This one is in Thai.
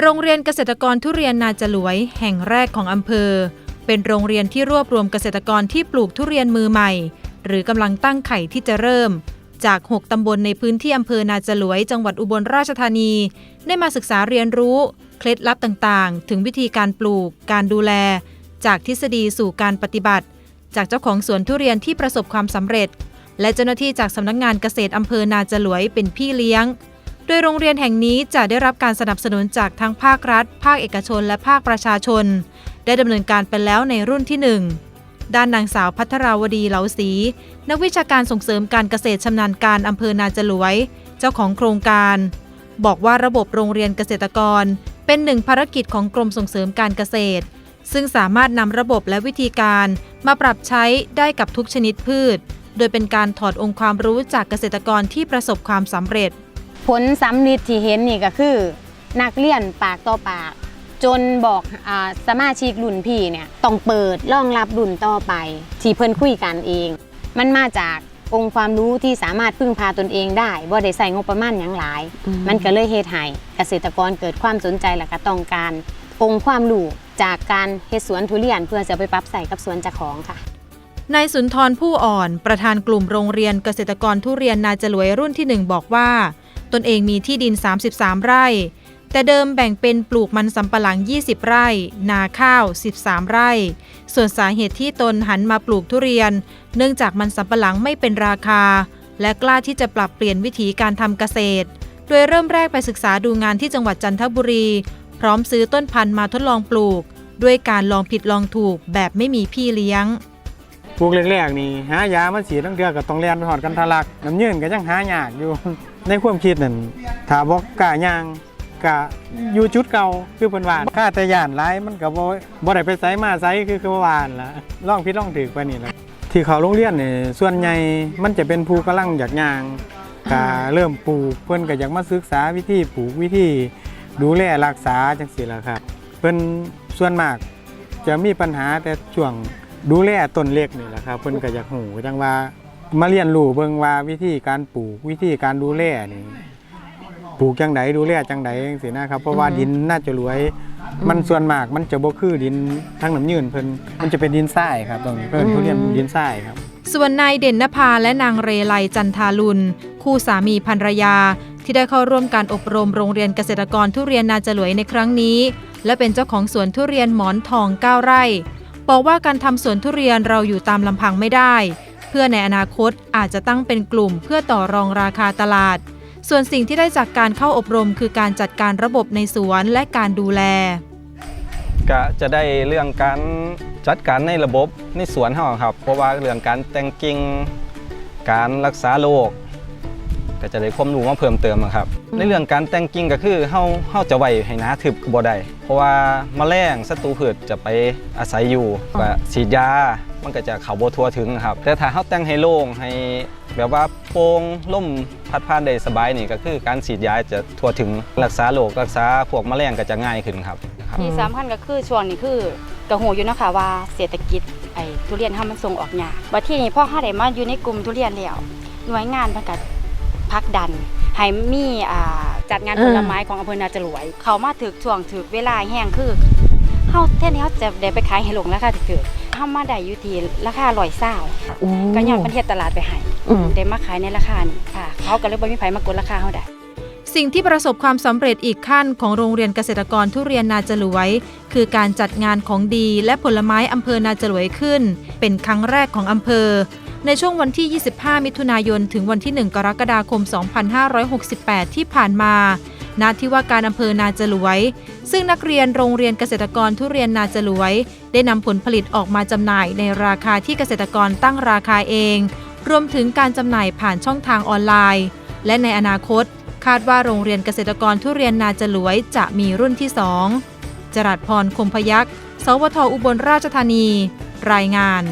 โรงเรียนเกษตรกรทุเรียนนาจลวย แห่งแรกของอำเภอ เป็นโรงเรียนที่รวบรวมเกษตรกรที่ปลูกทุเรียนมือใหม่ หรือกำลังตั้งไข่ที่จะเริ่ม จาก 6 ตำบลในพื้นที่อำเภอนาจลวย จังหวัดอุบลราชธานี ได้มาศึกษาเรียนรู้ เคล็ดลับต่างๆ ถึงวิธีการปลูก การดูแล จากทฤษฎีสู่การปฏิบัติ จากเจ้าของสวนทุเรียนที่ประสบความสำเร็จ และเจ้าหน้าที่จากสำนักงานเกษตรอำเภอนาจลวยเป็นพี่เลี้ยง โดยโรงเรียนแห่งนี้จะได้รับการสนับสนุนจากทั้งภาครัฐ ภาคเอกชน และภาคประชาชน ได้ดำเนินการไปแล้วในรุ่นที่ 1 ด้านนางสาวพัทราวดีเหลาศรีนักวิชาการส่งเสริมการเกษตรชำนาญการอำเภอนาจลวย เจ้าของโครงการ บอกว่าระบบโรงเรียนเกษตรกร เป็นหนึ่งภารกิจของกรมส่งเสริมการเกษตร ซึ่งสามารถนำระบบและวิธีการมาปรับใช้ได้กับทุกชนิดพืช โดยเป็นการถอดองค์ความรู้จากเกษตรกรที่ประสบความสำเร็จ ผลสำลิดที่เห็นนี่ก็คือ นักเรียนปากต่อปาก จนบอกอาสมาชิกรุ่นพี่เนี่ยต้องเปิดรองรับรุ่นต่อไป ที่เพิ่นคุยกันเอง มันมาจากองค์ความรู้ที่สามารถพึ่งพาตนเองได้บ่ได้ใส่งบประมาณหยังหลายมันก็เลยเฮ็ดให้เกษตรกรเกิดความสนใจและก็ต้องการ องค์ความรู้จากการเฮ็ดสวนทุเรียนเพื่อจะเอาไปปรับใส่กับสวนเจ้าของค่ะ นายสุนทรผู้อ่อน ประธานกลุ่มโรงเรียนเกษตรกรทุเรียนนาจลวยรุ่นที่1บอกว่า ตนเองมีที่ดิน 33 ไร่ แต่เดิมแบ่งเป็นปลูกมันสำปะหลัง 20 ไร่ นาข้าว 13 ไร่ ส่วนสาเหตุที่ตนหันมาปลูกทุเรียน เนื่องจากมันสำปะหลังไม่เป็นราคา และกล้าที่จะปรับเปลี่ยนวิธีการทำเกษตร โดยเริ่มแรกไปศึกษาดูงานที่จังหวัดจันทบุรี พร้อมซื้อต้นพันธุ์มาทดลองปลูก ด้วยการลองผิดลองถูกแบบไม่มีพี่เลี้ยงปลูกแรกๆนี่หายามาฉีดตั้งเดือก็ต้องเรียนไปหอดกันทะลักน้ำยืนก็ยังหายากอยู่ ในความคิดนั่นถ้าบอกกล้าย่างกะอยู่จุดเก่าคือเพิ่นว่าค่าแต่ย่านหลายมันก็บ่บ่ได้ไปไสมาไสคือคือว่าหั่นล่ะลองผิดลองถูกไปนี่แหละที่เขาโรงเรียนนี่ส่วนใหญ่มันจะเป็นผู้กำลังอยากย่างก็เริ่มปลูกเพิ่นก็อยากมาศึกษาวิธีปลูกวิธีดูแลรักษาจังซี่ล่ะครับเพิ่นส่วนมากจะมีปัญหาแต่ช่วงดูแลต้นเล็กนี่แหละครับเพิ่นก็อยากหูจังว่า มาเรียนรู้เบิ่งว่าวิธีการปลูกวิธีการดูแลนี่ปลูกจังไดดูแลจังไดจังซี่นะครับ เพราะว่าดินน่าจะรวย มันส่วนมากมันจะบ่คือดินทั้งน้ำยืนเพิ่นมันจะเป็นดินทรายครับตรงนี้เพิ่นทุเรียนดินทรายครับ ส่วนนายเด่นนภาและนางเรไลจันทาลุนคู่สามีภรรยา ที่ได้เข้าร่วมการอบรมโรงเรียนเกษตรกรทุเรียนนาจลวยในครั้งนี้ และเป็นเจ้าของสวนทุเรียนหมอนทอง9ไร่ บอกว่าการทำสวนทุเรียนเราอยู่ตามลำพังไม่ได้เพื่อในอนาคตอาจจะตั้งเป็นกลุ่มเพื่อต่อรองราคาตลาด ส่วนสิ่งที่ได้จากการเข้าอบรมคือการจัดการระบบในสวนและการดูแล ก็จะได้เรื่องการจัดการในระบบในสวนเฮาครับ เพราะว่าเรื่องการแต่งกิ่งการรักษาโรคก็จะได้ความรู้มาเพิ่มเติมครับ ในเรื่องการแต่งกิ่งก็คือเฮาเฮาจะไว้ให้หนาทึบบ่ได้เพราะว่าแมลงศัตรูพืชจะไปอาศัยอยู่ก็ฉีดยามันก็จะเข้าบ่ทั่วถึงครับ แต่ถ้าเฮาแต่งให้โล่งให้แบบว่าโปร่งล่มพัดผ่านได้สบายนี่ก็คือการฉีดยาจะทั่วถึงรักษาโรครักษาพวกแมลงก็จะง่ายขึ้นครับที่สำคัญก็คือช่วงนี้คือกระหูอยู่เนาะคะว่าเศรษฐกิจไอ้ทุเรียนเฮามันส่งออกยากบัดที่นี้พอเฮาได้มาอยู่ในกลุ่มทุเรียนแล้วหน่วยงานเพิ่นก็พักดัน ให้มีอ่าจัดงานผลไม้ของอำเภอนาจรวย เขามาถึกช่วงถึกเวลาแห้งคือเฮาแทนที่เฮาจะได้ไปขายให้ลงราคาถึกๆเฮามาได้อยู่ที่ราคา120ก็ย้อนประเทศตลาดไปให้ได้มาขายในราคานี้ค่ะเขาก็เลยบ่มีไผมากดราคาเฮาได้สิ่งที่ประสบความสำเร็จอีกขั้นของโรงเรียนเกษตรกรทุเรียนนาจลวย คือการจัดงานของดีและผลไม้อำเภอนาจลวยขึ้น เป็นครั้งแรกของอำเภอ ในช่วงวันที่ 25 มิถุนายน ถึงวันที่ 1 กรกฎาคม 2568 ที่ผ่านมา ณ ที่ว่าการอำเภอนาจลวย ซึ่งนักเรียนโรงเรียนเกษตรกรทุเรียนนาจลวย ได้นำผลผลิตออกมาจำหน่ายในราคาที่เกษตรกรตั้งราคาเอง รวมถึงการจำหน่ายผ่านช่องทางออนไลน์ และในอนาคต คาดว่าโรงเรียนเกษตรกรทุเรียนนาจลวยจะมีรุ่นที่ 2จรัสพรคมพยักษ์สวทอุบลราชธานี รายงาน